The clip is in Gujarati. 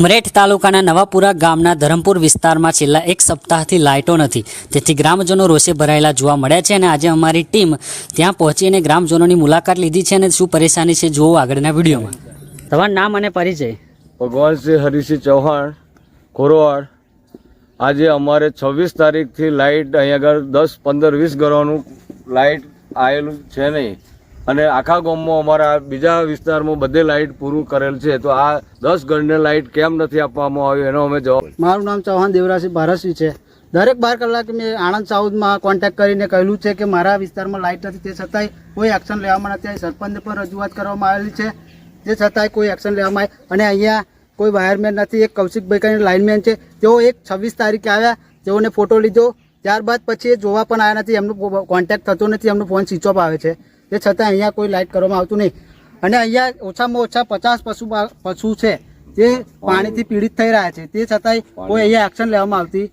ઉમરેઠ તાલુકાના નવાપુરા ગામના ધરમપુર વિસ્તારમાં છેલ્લા એક સપ્તાહથી લાઇટો નથી. તેથી ગ્રામજનો રોષે ભરાયેલા જોવા મળ્યા છે અને આજે અમારી ટીમ ત્યાં પહોંચીને ગ્રામજનોની મુલાકાત લીધી છે અને શું પરેશાની છે જોવો આગળના વિડીયોમાં. તમારું નામ અને પરિચય. ભગવાનસિંહ હરિસિંહ ચૌહાણ ખોરવાડ આજે અમારે છવ્વીસ તારીખથી લાઇટ અહીં આગળ દસ, પંદર, વીસ ઘરોનું લાઇટ આવેલું છે નહીં. અને આખા ગામમાં અમારા બીજા વિસ્તારમાં બધે લાઇટ પૂરું કરેલ છે. તો આ દસ ઘરને લાઇટ કેમ નથી આપવામાં આવ્યું એનો અમે જવાબ મારું નામ ચૌહાણ દેવરાસિંહ ભારતસિંહ છે. દરેક બાર કલાકે મેં આણંદ સાઉથમાં કોન્ટેક્ટ કરીને કહેલું છે કે મારા વિસ્તારમાં લાઇટ નથી. તે છતાંય કોઈ એક્શન લેવામાં નથી આવી. સરપંચ પર રજૂઆત કરવામાં આવેલી છે. તે છતાંય કોઈ એક્શન લેવામાં આવી. અને અહીંયા કોઈ વાયરમેન નથી. એક કૌશિકભાઈ કરીને લાઇનમેન છે. તેઓ એક છવ્વીસ તારીખે આવ્યા. તેઓને ફોટો લીધો. ત્યારબાદ પછી એ જોવા પણ આવ્યા નથી. એમનો કોન્ટેક્ટ થતો નથી. એમનો ફોન સ્વિચ ઓફ આવે છે. તે છતાં અહીંયા કોઈ લાઇટ કરવામાં આવતું નહીં. અને અહીંયા ઓછામાં ઓછા પચાસ પશુ પશુ છે તે પાણીથી પીડિત થઈ રહ્યા છે. તે છતાંય કોઈ અહીંયા એક્શન લેવામાં આવતી